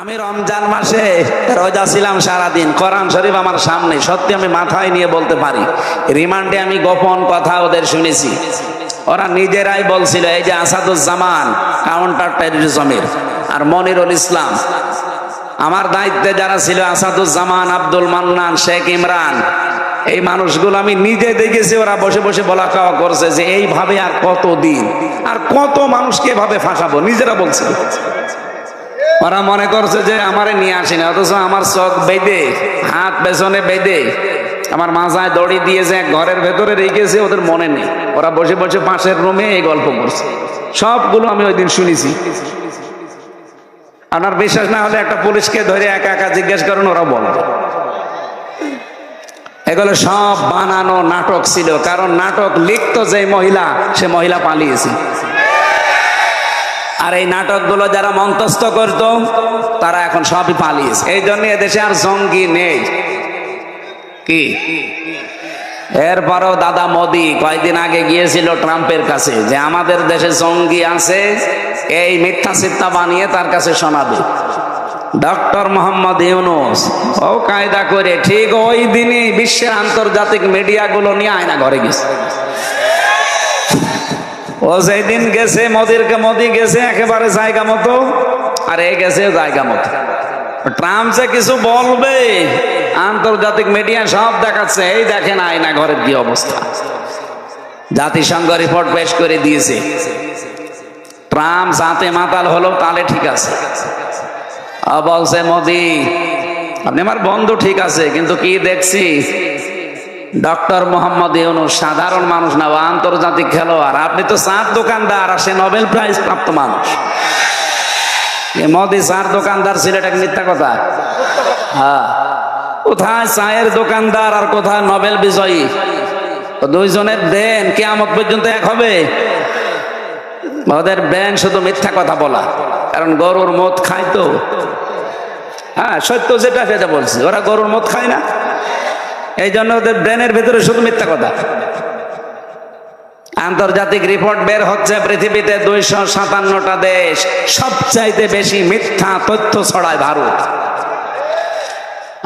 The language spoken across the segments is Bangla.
আমি রমজান মাসে রোজা ছিলাম সারাদিন, কোরআন শরীফ আমার সামনে, সত্যি আমি মাথায় নিয়ে বলতে পারি। রিমান্ডে আমি গোপন কথা ওদের শুনেছি। ওরা নিজেরাই বলছিল, এই যে আসাদুজ্জামান কাউন্টার টেরোরিজমের আর মনিরুল ইসলাম। আমার দায়িত্বে যারা ছিল, আসাদুজ্জামান, আব্দুল মান্নান, শেখ ইমরান, এই মানুষগুলো আমি নিজে দেখেছি, ওরা বসে বসে বলা খাওয়া করছে যে এইভাবে আর কত দিন আর কত মানুষকে এভাবে ফাঁসাবো, নিজেরা বলছিল। ওরা মনে করছে যে আমারে নিয়ে আসেনি অথচ আমার চোখ বেঁধে, হাত পেছনে বেঁধে আমার মাথায় দড়ি দিয়েছে ঘরের ভেতরে রেখেছে, ওদের মনে নেই। ওরা বসে বসে পাশের রুমে এই গল্প করছে। সবগুলো আমি ওই দিন শুনেছি। আপনার বিশ্বাস না হলে একটা পুলিশকে ধরে একা একা জিজ্ঞেস করেন ওরা বলবে। এগুলো সব বানানো নাটক ছিল, কারণ নাটক লিখতো যে মহিলা, সে মহিলা পালিয়েছে। আর এই নাটকগুলো যারা মন্তস্থ করত, তারা এখন সবই পালিয়েছে। এই জন্য এদেশে আর জঙ্গি নেই। কি? এরপরও দাদা মোদি কয়েকদিন আগে গিয়েছিল ট্রাম্পের কাছে যে, আমাদের দেশে জঙ্গি আছে, এই মিথ্যা সিত্তা বানিয়ে তার কাছে শোনাবে। ডক্টর মোহাম্মদ ইউনুস, ও কায়দা করে ঠিক ওই দিনই বিশ্বের আন্তর্জাতিক মিডিয়াগুলো নিয়ে আয়না ঘরে গেছে। ও যেদিন গেছে মোদিরকে মোদি গেছে একেবারে জায়গা মতো, আর এ গেছে জায়গা মতো। ট্রাম্প যে কিছু বলবে, আন্তর্জাতিক মিডিয়া সব দেখাচ্ছে, এই দেখেন আয়না ঘরের কি অবস্থা। জাতিসংঘ রিপোর্ট পেশ করে দিয়েছে। ট্রাম্প যাতে মাতাল হলো তাহলে ঠিক আছে। বলছে, মোদি, আপনি আমার বন্ধু ঠিক আছে, কিন্তু কি দেখছি? ডক্টর মোহাম্মদ ইউনুস, সাধারণ মানুষ না বা আন্তর্জাতিক খেলোয়াড়। আপনি তো চার দোকানদার, আর সে নোবেল প্রাইজ প্রাপ্ত মানুষ। মোদি চার দোকানদার ছিল এটা মিথ্যা কথা। হ্যাঁ। কোথায় চায়ের দোকানদার আর কোথায় নোবেল বিজয়ী? দুইজনের দেন কে কেয়ামত পর্যন্ত এক হবে। ওদের ব্যান শুধু মিথ্যা কথা বলা, কারণ গরুর মদ খায় তো। হ্যাঁ সত্য যেটা সেটা বলছি, ওরা গরুর মদ খায় না। এই জন্য ওদের ব্রেনের ভিতরে শুধু মিথ্যা কথা। আন্তর্জাতিক রিপোর্ট বের হচ্ছে পৃথিবীতে দুইশো সাতান্নটা দেশ, সবচাইতে বেশি মিথ্যা তথ্য ছড়ায় ভারত।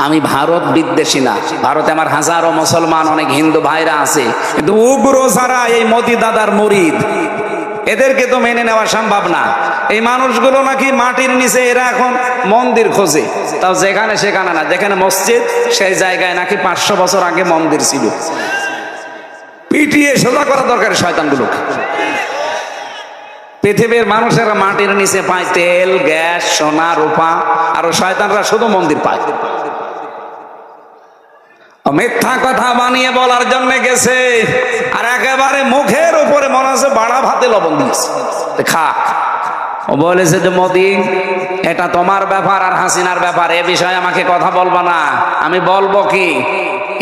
আমি ভারত বিদ্বেষী না। ভারতে আমার হাজারো মুসলমান, অনেক হিন্দু ভাইরা আছে। কিন্তু উগ্র যারা এই মোদি দাদার মরিদ এদেরকে তো মেনে নেওয়া সম্ভব না। এই মানুষগুলো নাকি মাটির নিচে এরা এখন মন্দির খোঁজে। তাও যেখানে সেখানে না। যেখানে মসজিদ, সেই জায়গায় নাকি পাঁচশো বছর আগে মন্দির ছিল। পিটিয়ে সোজা করা দরকার শয়তানগুলোকে। পৃথিবীর মানুষেরা মাটির নিচে পায় তেল, গ্যাস, সোনা, রূপা, আর শয়তানরা শুধু মন্দির পায়। মিথ্যা কথা বানিয়ে বলার জন্য গেছে। আর মুখের হচ্ছে বাড়া ভাতে লবণ দিয়েছে। খা বলেছে যে মোদি এটা তোমার ব্যাপার আর হাসিনার ব্যাপার, এ বিষয়ে আমাকে কথা বলব না। আমি বলব কি?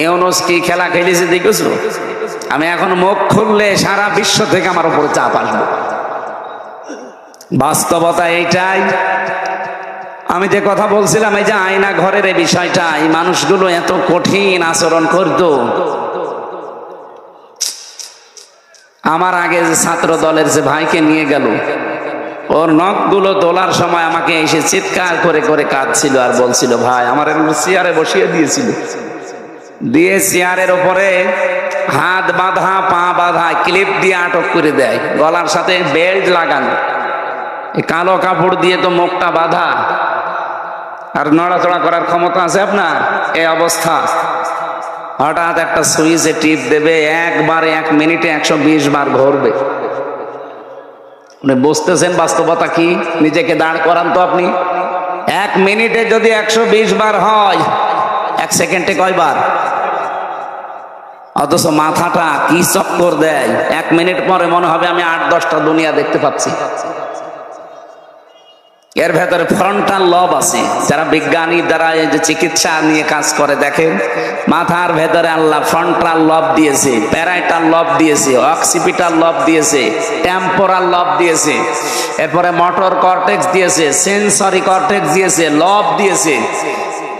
ইউনুস কি খেলা খেলেছে দেখেছ? আমি এখন মুখ খুললে সারা বিশ্ব থেকে আমার উপর চাপ আসব। বাস্তবতা এইটাই। আমি যে কথা বলছিলাম, এই যে আয়না ঘরের এই বিষয়টা, এই মানুষগুলো এত কঠিন আচরণ করত। আমার আগে যে ছাত্র দলের যে ভাইকে নিয়ে গেল, ওর নখগুলো তোলার সময় আমাকে এসে চিৎকার করে করে কাঁদছিল আর বলছিল, ভাই, আমার চেয়ারে বসিয়ে দিয়েছিল। দিয়ে চেয়ারের ওপরে হাত বাঁধা, পা বাঁধা, ক্লিপ দিয়ে আটক করে দেয়। গলার সাথে বেল্ট লাগানো। কালো কাপড় দিয়ে তো মুখটা বাঁধা। আর নড়াচড়া করার ক্ষমতা আছে আপনার? এই অবস্থা। হঠাৎ একটা সুইচে টিপ দেবে, একবারে এক মিনিটে একশো বিশ বার ঘুরবে। উনি বুঝতেছেন বাস্তবতা কি? নিজেকে দাঁড় করান তো আপনি। এক মিনিটে যদি একশো বিশ বার হয়, এক সেকেন্ডে কয়বার? অথচ মাথাটা কি চক্কর দেয়? এক মিনিট পরে মনে হবে আমি আট দশটা দুনিয়া দেখতে পাচ্ছি। এর ভেতরে ফ্রন্টাল লব আছে। যারা বিজ্ঞানী দ্বারা এই যে চিকিৎসা নিয়ে কাজ করে, দেখেন, মাথার ভেতরে আল্লাহ ফ্রন্টাল লব দিয়েছে প্যারাইটাল লব দিয়েছে অক্সিপিটাল লব দিয়েছে টেম্পোরাল লব দিয়েছে, এরপরে মোটর কর্টেক্স দিয়েছে সেন্সরি কর্টেক্স দিয়েছে লব দিয়েছে।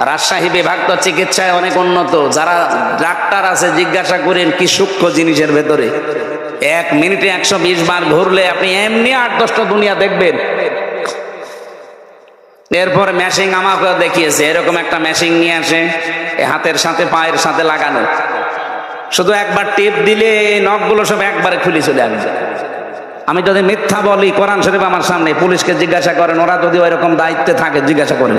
রাজশাহী বিভাগ তো চিকিৎসায় অনেক উন্নত। যারা ডাক্তার আছে, জিজ্ঞাসা করেন, কি সূক্ষ্ম জিনিসের ভেতরে? এক মিনিটে একশো বিশ বার ঘুরলে আপনি এমনি আট দশটা দুনিয়া দেখবেন। এরপরে মেশিং আমাকেও দেখিয়েছে, এরকম একটা মেশিং নিয়ে আসে হাতের সাথে, পায়ের সাথে লাগানো। শুধু একবার টিপ দিলে নখগুলো সব একবারে খুলে চলে আসবে আমি যদি মিথ্যা বলি, কোরআন শরীফ আমার সামনে, পুলিশকে জিজ্ঞাসা করেন, ওরা যদি ওইরকম দায়িত্বে থাকে, জিজ্ঞাসা করেন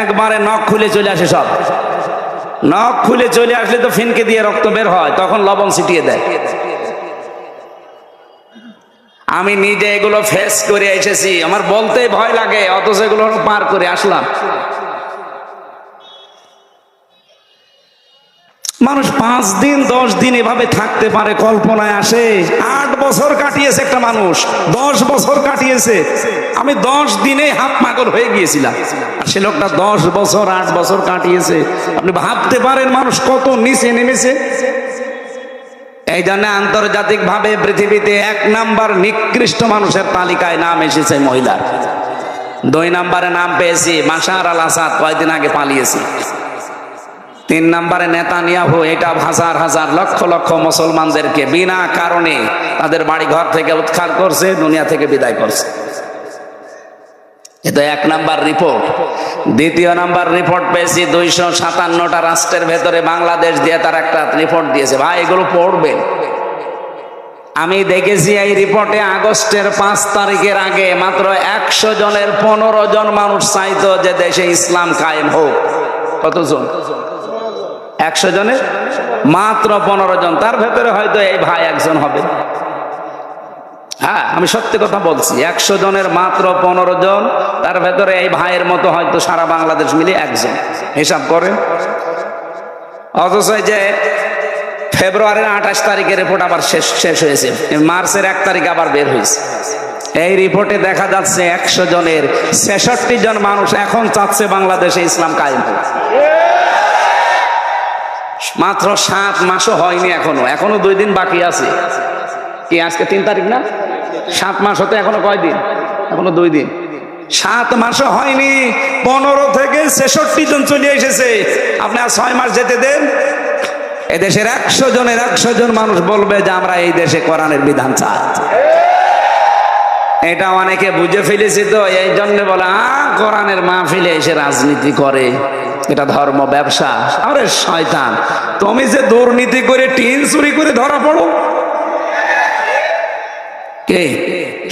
একবারে নখ খুলে চলে আসে সব। নখ খুলে চলে আসলে তো ফিনকে দিয়ে রক্ত বের হয়, তখন লবণ ছিটিয়ে দেয়। আমি নিজে এগুলো ফেস করে এসেছি। আমার বলতে ভয় লাগে, অথচ এগুলো পার করে আসলাম। মানুষ পাঁচ দিন, দশ দিন এভাবে থাকতে পারে, কল্পনায় আসে। আট বছর কাটিয়েছে একটা মানুষ, দশ বছর কাটিয়েছে। আমি দশ দিনে হাত পাগল হয়ে গিয়েছিলাম। আর সে লোকটা দশ বছর, আট বছর কাটিয়েছে। আপনি ভাবতে পারেন, মানুষ কত নিচে নেমেছে। এই জন্য আন্তর্জাতিক ভাবে পৃথিবীতে এক নাম্বার নিকৃষ্ট মানুষের তালিকায় নাম এসেছে মহিলার দুই নাম্বারে নাম পেয়েছি মাসার আল আসাদ কয়েকদিন আগে পালিয়েছি। তিন নম্বরে নেতানিয়াহু, এটা হাজার হাজার লক্ষ লক্ষ মুসলমানদেরকে বিনা কারণে তাদের বাড়ি ঘর থেকে উৎখার করছে, দুনিয়া থেকে বিদায় করছে। এটা এক নাম্বার রিপোর্ট দ্বিতীয় নাম্বার রিপোর্ট পেয়েছি দুইশো সাতান্নটা রাষ্ট্রের ভেতরে বাংলাদেশ দিয়ে তার একটা রিপোর্ট দিয়েছে। ভাই, এগুলো পড়বেন। আমি দেখেছি এই রিপোর্টে আগস্টের পাঁচ তারিখের আগে মাত্র একশো জনের পনেরো জন মানুষ চাইতো যে দেশে ইসলাম কায়েম হোক। কতজন? একশো জনের? মাত্র পনেরো জন। তার ভেতরে হয়তো এই ভাই একজন হবে। হ্যাঁ আমি সত্যি কথা বলছি, একশো জনের মাত্র পনেরো জন, তার ভেতরে এই ভাইয়ের মতো হয়তো সারা বাংলাদেশ মিলে একজন। হিসাব করেন। অথচ যে ফেব্রুয়ারির আঠাশ তারিখের রিপোর্ট আবার শেষ শেষ হয়েছে, মার্চের এক তারিখ আবার বের হয়েছে। এই রিপোর্টে দেখা যাচ্ছে একশো জনের ছেষট্টি জন মানুষ এখন চাচ্ছে বাংলাদেশে ইসলাম কায়েম মাত্র সাত মাসও হয়নি এখনও এখনও দুই দিন বাকি আছে। কি, আজকে তিন তারিখ না? সাত মাস হতে এখনও কয়দিন এখনও দুই দিন। সাত মাসও হয়নি, পনেরো থেকে ছেষট্টি জন চলে এসেছে। আপনি আর ছয় মাস যেতে দেন? এদেশের একশো জনের একশো জন মানুষ বলবে যে আমরা এই দেশে কোরআনের বিধান চাই। এটা অনেকে বুঝে ফেলেছি তো, এই জন্য বলে, আ, কোরআনের মাহফিলে এসে রাজনীতি করে। এটা ধর্ম ব্যবসা। আরে শয়তান, তুমি যে দুর্নীতি করে টিন চুরি করে ধরা পড়ো কে?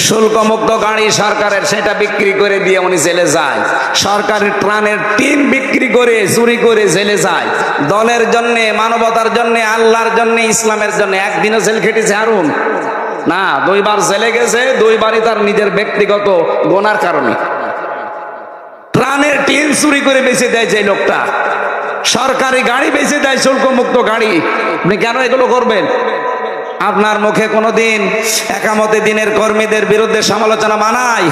শুল্ক মুক্ত গাড়ি সরকারের, সেটা বিক্রি করে দিয়ে উনি জেলে যায়। সরকারের ট্রানের টিন বিক্রি করে, চুরি করে জেলে যায়। দলের জন্য, মানবতার জন্য, আল্লাহর জন্য, ইসলামের জন্য, একদিনও জেল খেটেছে আরুন না, দুইবার জেলে গেছে, দুইবারই তার নিজের ব্যক্তিগত গোনার কারণে। প্রাণের টিন চুরি করে বেঁচে দেয় যে লোকটা। সরকারি গাড়ি বেঁচে দেয় শুল্ক মুক্ত গাড়ি। আপনি কেন এগুলো করবেন? আপনার মুখে কোনোদিন একামতে দিনের কর্মীদের বিরুদ্ধে সমালোচনা মানায়?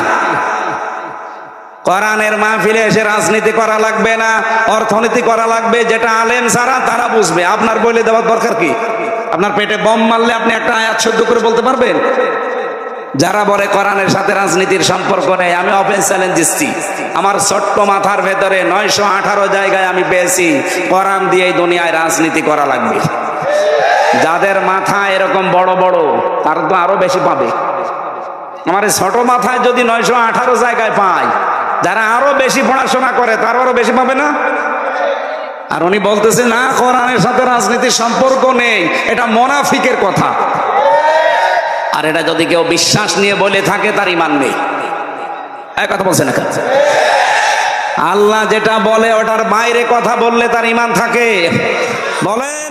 কোরআনের মাহফিলে এসে রাজনীতি করা লাগবে না, অর্থনীতি করা লাগবে, যেটা আলেম ছাড়া তারা বুঝবে। আপনার বলে দেওয়ার দরকার কি? আপনার পেটে বম মারলে আপনি একটা আয়াত শুদ্ধ করে বলতে পারবেন? যারা বলে কোরআনের সাথে রাজনীতির সম্পর্ক নেই, আমি অফেন্স চ্যালেঞ্জ দিচ্ছি আমার ছোট্ট মাথার ভেতরে নয়শো আঠারো জায়গায় আমি পেয়েছি। কোরআন দিয়ে দুনিয়ায় রাজনীতি করা লাগবে। যাদের মাথা এরকম বড় বড়, তার তো আরও বেশি পাবে। আমার ছোট মাথায় যদি নয়শো আঠারো জায়গায় পায়, যারা আরও বেশি পড়াশোনা করে তার আরও বেশি পাবে না? আর উনি বলতেছে, না, কোরআনের সাথে রাজনীতির সম্পর্ক নেই, এটা মোনাফিকের কথা। আর এটা যদি কেউ বিশ্বাস নিয়ে বলে থাকে, তার ইমান নেই। কথা বলছে না আল্লাহ যেটা বলে, ওটার বাইরে কথা বললে তার ইমান থাকে। বলেন।